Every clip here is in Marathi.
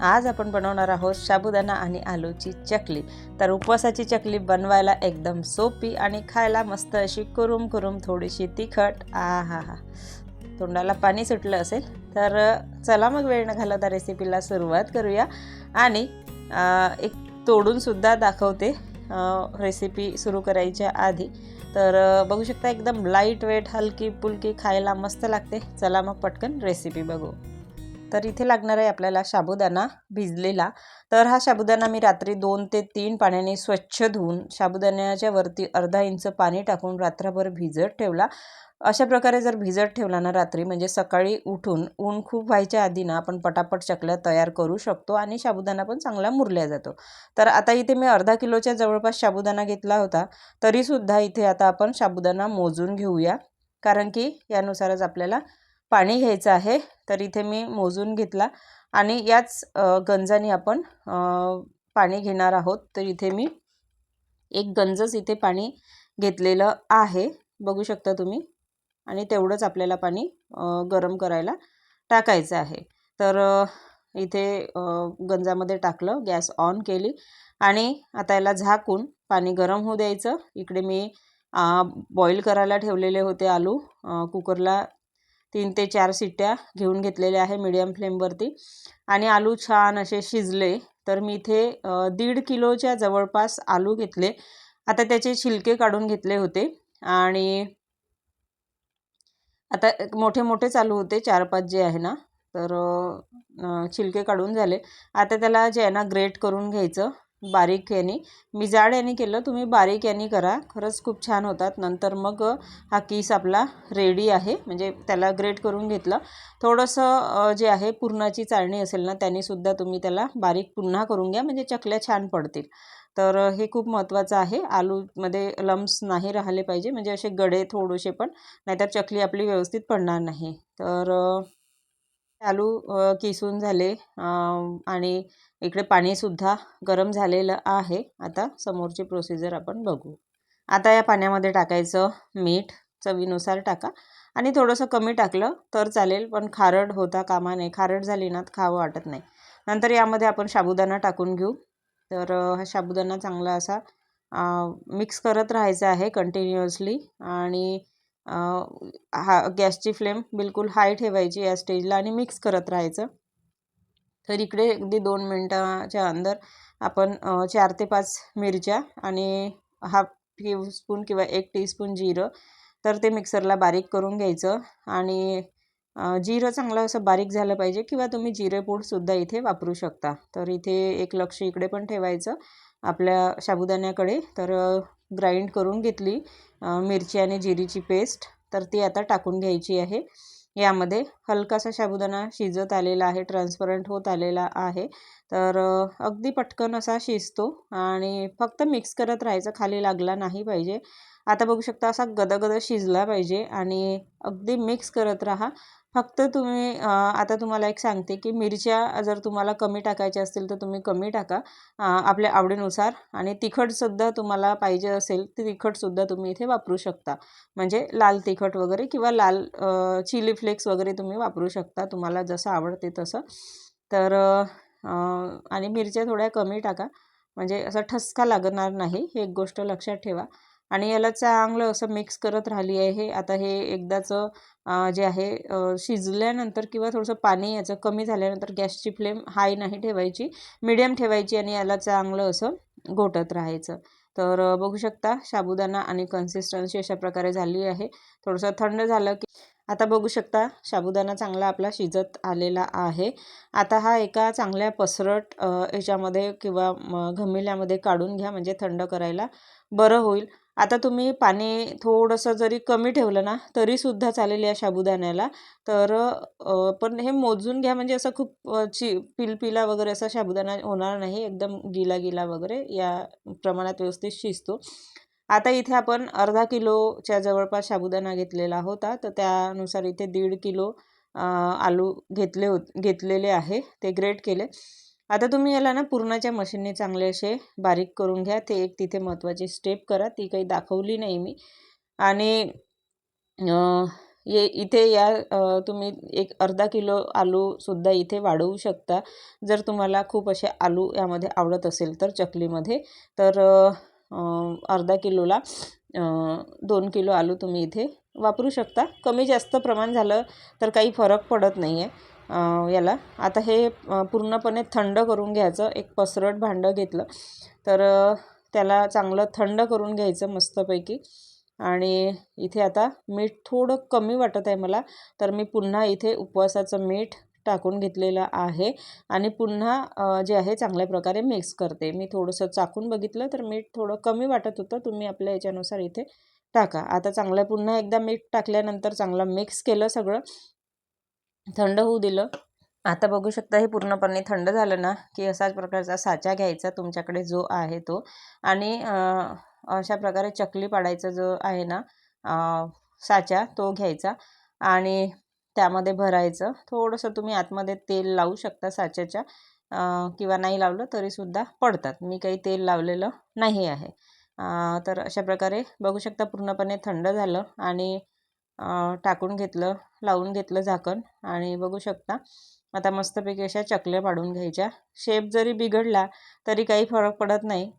आज आपण बनवणार आहोत साबुदाणा आणि आलूची चकली. तर उपवासाची चकली बनवायला एकदम सोपी आणि खायला मस्त अशी कुरुम कुरुम थोडीशी तिखट. आ हा हा तोंडाला पाणी सुटलं असेल तर चला मग वेळ न घालवता रेसिपीला सुरुवात करूया. आणि एक तोडूनसुद्धा दाखवते रेसिपी सुरू करायच्या आधी. तर बघू शकता एकदम लाइट वेट हलकी पुलकी खायला मस्त लागते. चला मग पटकन रेसिपी बघू. तर इथे लागणार आहे आपल्याला साबुदाणा भिजलेला. तर हा साबुदाणा मी रात्री दोन ते तीन पाण्याने स्वच्छ धुवून साबुदाण्याच्या वरती अर्धा इंच पाणी टाकून रात्रभर भिजत ठेवला. अशा प्रकारे जर भिजत ठेवला ना रात्री म्हणजे सकाळी उठून ऊन खूप व्हायच्या आधी ना आपण पटापट चकल्या तयार करू शकतो आणि साबुदाणा पण चांगला मुरल्या जातो. तर आता इथे मी अर्धा किलोच्या जवळपास साबुदाणा घेतला होता तरीसुद्धा इथे आता आपण साबुदाणा मोजून घेऊया. कारण की यानुसारच आपल्याला पाणी घ्यायचं आहे तर इथे मी मोजून घेतला आणि याच गंजाने आपण पाणी घेणार आहोत. तर इथे मी एक गंजच इथे पाणी घेतलेलं आहे बघू शकता तुम्ही. आणि तेवढंच आपल्याला पाणी गरम करायला टाकायचं आहे. तर इथे गंजामध्ये टाकलं गॅस ऑन केली आणि आता याला झाकून पाणी गरम होऊ द्यायचं. इकडे मी बॉईल करायला ठेवलेले होते आलू कुकरला तीन ते चार शिट्ट्या घेऊन घेतलेल्या आहे मीडियम फ्लेमवरती आणि आलू छान असे शिजले तर मी इथे दीड किलोच्या जवळपास आलू घेतले. आता त्याचे छिलके काढून घेतले होते. आणि आता मोठे मोठे चालू होते चार पाच जे आहे ना तर छिलके काढून झाले. आता त्याला जे आहे ना ग्रेट करून घ्यायचं. बारीक याने. मी जाड याने केलं तुम्ही बारीक याने करा. खरंच खूप छान होतात. नंतर मग हा किस आपला रेडी आहे. म्हणजे त्याला ग्रेट करून घेतलं. थोडंसं जे आहे पुरणाची चाळणी असेल ना त्यानेसुद्धा तुम्ही त्याला बारीक पुन्हा करून घ्या. म्हणजे चकल्या छान पडतील. तर हे खूप महत्त्वाचं आहे. आलूमध्ये लम्स नाही राहिले पाहिजे. म्हणजे असे गडे थोडेसे पण. नाहीतर चकली आपली व्यवस्थित पडणार नाही. तर आलू किसून झाले. आणि इकडे पाणीसुद्धा गरम झालेलं आहे. आता समोरची प्रोसिजर आपण बघू. आता या पाण्यामध्ये टाकायचं मीठ चवीनुसार टाका. आणि थोडंसं कमी टाकलं तर चालेल पण खारट होता कामा नये. खारट झाली ना खावं वाटत नाही. नंतर यामध्ये आपण साबुदाणा टाकून घेऊ. तर हा साबुदाणा चांगला असा मिक्स करत राहायचा आहे कंटिन्युअसली आणि हा गॅसची फ्लेम बिलकुल हाय ठेवायची या स्टेजला आणि मिक्स करत राहायचं. तर इकडे अगदी दोन मिनटाच्या अंदर आपण चार ते पाच मिरच्या आणि हाफ टीस्पून किंवा एक टीस्पून जिरं तर ते मिक्सरला बारीक करून घ्यायचं आणि जिरं चांगलं असं बारीक झालं पाहिजे किंवा तुम्ही जिरेपूडसुद्धा इथे वापरू शकता. तर इथे एक लक्ष इकडे पण ठेवायचं आपल्या साबुदाण्याकडे. तर ग्राइंड करून घेतली मिरची आणि जिरीची पेस्ट तर ती आता टाकून घ्यायची आहे. यामध्ये हलकासा साबुदाणा शिजत आलेला आहे ट्रान्सपरंट होत आलेला आहे. तर अगदी पटकन असा शिजतो आणि फक्त मिक्स करत राहायचं खाली लागला नाही पाहिजे. आता बघू शकता असा गदगद शिजला पाहिजे आणि अगदी मिक्स करत राहा. फक्त तुम्ही आता तुम्हाला एक सांगते की मिरच्या जर तुम्हाला कमी टाकायच्या असतील तर तुम्ही कमी टाका आपल्या आवडीनुसार आणि तिखटसुद्धा तुम्हाला पाहिजे असेल तर तिखटसुद्धा तुम्ही इथे वापरू शकता. म्हणजे लाल तिखट वगैरे किंवा लाल चिली फ्लेक्स वगैरे तुम्ही वापरू शकता तुम्हाला जसं आवडते तसं. तर आणि मिरच्या थोड्या कमी टाका. म्हणजे असा ठसका लागणार नाही हे एक गोष्ट लक्षात ठेवा. आणि याला चांगलं असं मिक्स करत राहिली आहे आता हे एकदाचं जे आहे शिजल्यानंतर किंवा थोडंसं पाणी याचं कमी झाल्यानंतर गॅसची फ्लेम हाय नाही ठेवायची मिडियम ठेवायची आणि याला चांगलं असं घोटत राहायचं. तर बघू शकता साबुदाणा आणि कन्सिस्टन्सी अशा प्रकारे झाली आहे. थोडंसं थंड झालं की आता बघू शकता साबुदाणा चांगला आपला शिजत आलेला आहे. आता हा एका चांगल्या पसरट याच्यामध्ये किंवा घमिल्यामध्ये काढून घ्या म्हणजे थंड करायला बरं होईल. आता तुम्ही पाणी थोडंसं जरी कमी ठेवलं ना तरीसुद्धा चालेल या साबुदाण्याला तर पण हे मोजून घ्या म्हणजे असं खूप चि ची पिलपिला वगैरे असा साबुदाणा होणार नाही. एकदम गिला गिला वगैरे या प्रमाणात व्यवस्थित शिजतो. आता इथे आपण अर्धा किलोच्या जवळपास साबुदाणा घेतलेला होता. तर त्यानुसार इथे दीड किलो आलू घेतले होत घेतलेले आहे. ते ग्रेट केले. आता तुम्ही याला ना पुरणाच्या मशीनने चांगले असे बारीक करून घ्या. ते एक तिथे महत्त्वाची स्टेप करा. ती काही दाखवली नाही मी. आणि ये इथे या तुम्ही एक अर्धा किलो आलूसुद्धा इथे वाढवू शकता. जर तुम्हाला खूप असे आलू यामध्ये आवडत असेल तर चकलीमध्ये तर अर्धा किलोला दोन किलो आलू तुम्ही इथे वापरू शकता. कमी जास्त प्रमाण झालं तर काही फरक पडत नाही आहे याला. आता हे पूर्णपणे थंड करून घ्यायचं. एक पसरट भांडं घेतलं. तर त्याला चांगलं थंड करून घ्यायचं मस्तपैकी. आणि इथे आता मीठ थोडं कमी वाटत आहे मला. तर मी पुन्हा इथे उपवासाचं मीठ टाकून घेतलेलं आहे. आणि पुन्हा जे आहे चांगल्या प्रकारे मिक्स करते. मी थोडंसं चाकून बघितलं तर मीठ थोडं कमी वाटत होतं. तुम्ही आपल्या याच्यानुसार इथे टाका. आता चांगलं पुन्हा एकदा मीठ टाकल्यानंतर चांगलं मिक्स केलं सगळं. थंड होऊ दिलं. आता बघू शकता हे पूर्णपणे थंड झालं ना की असाच प्रकारचा साचा घ्यायचा तुमच्याकडे जो आहे तो. आणि अशा प्रकारे चकली पाडायचा जो आहे ना साचा तो घ्यायचा. आणि त्यामध्ये भरायचं. थोडंसं तुम्ही आतमध्ये तेल लावू शकता साच्याच्या. किंवा नाही लावलं तरीसुद्धा पडतात. मी काही तेल लावलेलं नाही आहे. तर अशा प्रकारे बघू शकता पूर्णपणे थंड झालं. आणि टाकून घेतलं लावून घेतलं झाकण आणि बघू शकता आता मस्तपैकी अशा चकल्या पाडून घ्यायच्या. शेप जरी बिघडला तरी काही फरक पडत नाही.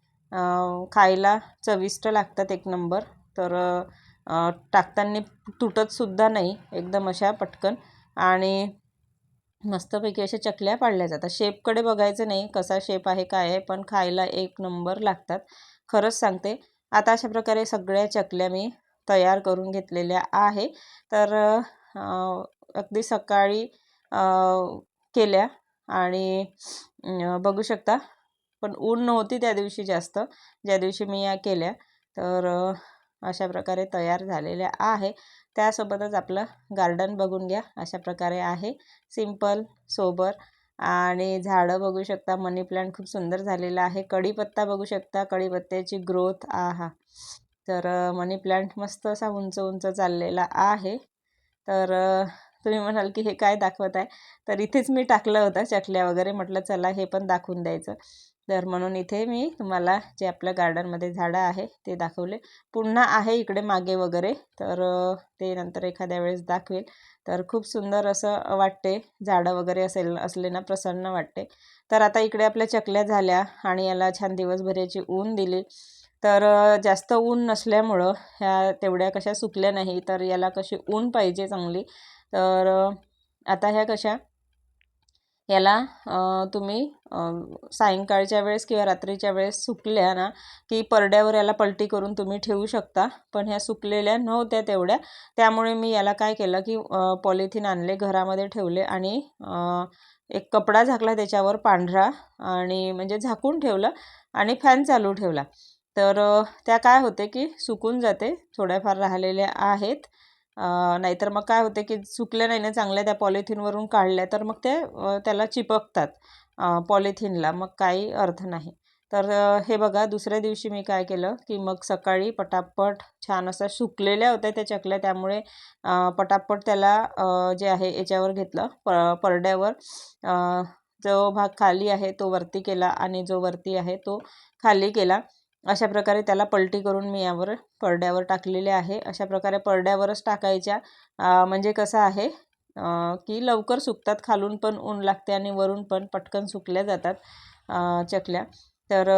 खायला चविष्ट लागतात एक नंबर तर टाकताना तुटतसुद्धा नाही एकदम अशा पटकन. आणि मस्तपैकी अशा चकल्या पाडल्या जातात. शेपकडे बघायचं नाही कसा शेप आहे काय आहे पण खायला एक नंबर लागतात. खरंच सांगते आता अशा प्रकारे सगळ्या चकल्या मी तयार करून घेतलेल्या आहे. तर अगदी सकाळी केल्या आणि बघू शकता. पण ऊन नव्हती त्या दिवशी जास्त. ज्या दिवशी मी या केल्या तर अशा प्रकारे तयार झालेल्या आहे. त्यासोबतच आपलं गार्डन बघून घ्या. अशा प्रकारे आहे. सिंपल सोबर आणि झाडं बघू शकता. मनी प्लांट खूप सुंदर झालेला आहे. कढीपत्ता बघू शकता. कढीपत्त्याची ग्रोथ आहा. तर मनी प्लांट मस्त असा उंच उंच चाललेला आहे. तर तुम्ही म्हणाल की हे काय दाखवत आहे? तर इथेच मी टाकलं होतं चकल्या वगैरे. म्हटलं चला हे पण दाखवून द्यायचं. तर म्हणून इथे मी तुम्हाला जे आपल्या गार्डनमध्ये झाडं आहे ते दाखवले. पुन्हा आहे इकडे मागे वगैरे. तर ते नंतर एखाद्या वेळेस दाखवेल. तर खूप सुंदर असं वाटते. झाडं वगैरे असेल असले ना प्रसन्न वाटते. तर आता इकडे आपल्या चकल्या झाल्या आणि याला छान दिवसभराची ऊन दिली. तर जास्त ऊन नसल्यामुळं ह्या तेवढ्या कशा सुकल्या नाही तर याला कशी ऊन पाहिजे चांगली? तर आता ह्या कशा? याला तुम्ही सायंकाळच्या वेळेस किंवा रात्रीच्या वेळेस सुकल्या ना की परड्यावर याला पलटी करून तुम्ही ठेवू शकता. पण ह्या सुकलेल्या नव्हत्या तेवढ्या. त्यामुळे मी याला काय केलं की पॉलिथिन आणले घरामध्ये ठेवले आणि एक कपडा झाकला त्याच्यावर पांढरा आणि म्हणजे झाकून ठेवलं आणि फॅन चालू ठेवला. तर त्या काय होते की सुकून जाते थोड्याफार राहिलेल्या आहेत. नाहीतर मग काय होते की सुकल्या नाही ना चांगल्या त्या पॉलिथिनवरून काढल्या तर मग ते त्याला चिपकतात पॉलिथिनला मग काही अर्थ नाही. तर हे बघा दुसऱ्या दिवशी मी काय केलं की मग सकाळी पटापट छान असा सुकलेल्या होत्या त्या चकल्या त्यामुळे पटापट त्याला जे आहे याच्यावर घेतलं प परड्यावर. जो भाग खाली आहे तो वरती केला आणि जो वरती आहे तो खाली केला. अशा प्रकारे त्याला पलटी करून मी यावर पडद्यावर टाकलेले आहे. अशा प्रकारे पडद्यावरच टाकायच्या. म्हणजे कसं आहे की लवकर सुकतात खालून पण ऊन लागते आणि वरून पण पटकन सुकल्या जातात चकल्या. तर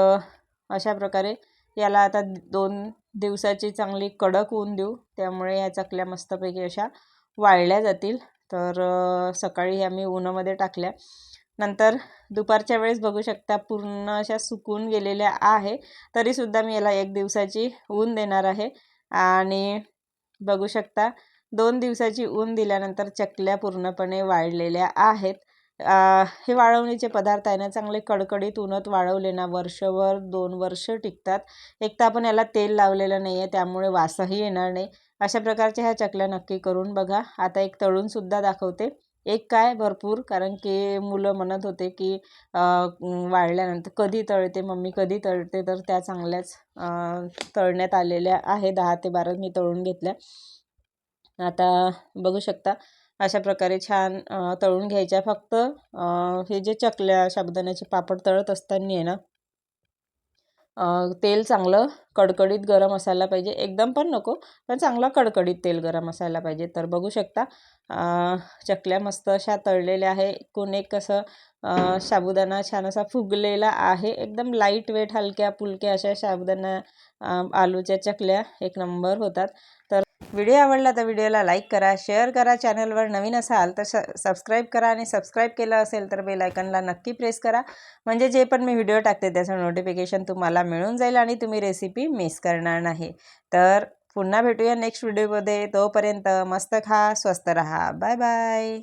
अशा प्रकारे याला आता दोन दिवसाची चांगली कडक ऊन देऊ. त्यामुळे या चकल्या मस्तपैकी अशा वाळल्या जातील. तर सकाळी ह्या मी उन्हामध्ये टाकल्या. नंतर दुपारच्या वेळेस बघू शकता पूर्ण अशा सुकून गेलेल्या आहे. तरीसुद्धा मी याला एक दिवसाची ऊन देणार आहे. आणि बघू शकता दोन दिवसाची ऊन दिल्यानंतर चकल्या पूर्णपणे वाळलेल्या आहेत. हे वाळवणीचे पदार्थ आहे ना चांगले कडकडीत उन्हात वाळवले ना वर्षभर दोन वर्ष टिकतात. एक तर आपण याला तेल लावलेलं नाही आहे त्यामुळे वासही येणार नाही. अशा प्रकारच्या ह्या चकल्या नक्की करून बघा. आता एक तळूनसुद्धा दाखवते. एक काय भरपूर कारण की मुलं म्हणत होते की वाळल्यानंतर कधी तळते मम्मी कधी तळते तर त्या चांगल्याच तळण्यात आलेल्या आहे. दहा ते बारा मी तळून घेतल्या. आता बघू शकता अशा प्रकारे छान तळून घ्यायच्या. फक्त हे जे चकल्या साबुदाण्याचे पापड तळत असताना आहे ना तेल चांगलं कडकडीत गरम असायला पाहिजे. एकदम पण नको पण चांगलं कडकडीत तेल गरम असायला पाहिजे. तर बघू शकता चकल्या मस्त अशा तळलेल्या आहे. एकूण एक कसं साबुदाणा छान असा फुगलेला आहे. एकदम लाइट वेट हलक्या फुलक्या अशा साबुदाणा आलूच्या चकल्या एक नंबर होतात. तर व्हिडिओ आवडला तर व्हिडिओला लाईक करा शेअर करा चॅनलवर नवीन असाल तर सबस्क्राईब करा आणि सबस्क्राईब केलं असेल तर बेल आयकनला नक्की प्रेस करा. म्हणजे जे पण मी व्हिडिओ टाकते त्याचं नोटिफिकेशन तुम्हाला मिळून जाईल आणि तुम्ही रेसिपी मिस करणार नाही. तर पुन्हा भेटूया नेक्स्ट व्हिडिओमध्ये तोपर्यंत मस्त खा स्वस्त रहा. Bye bye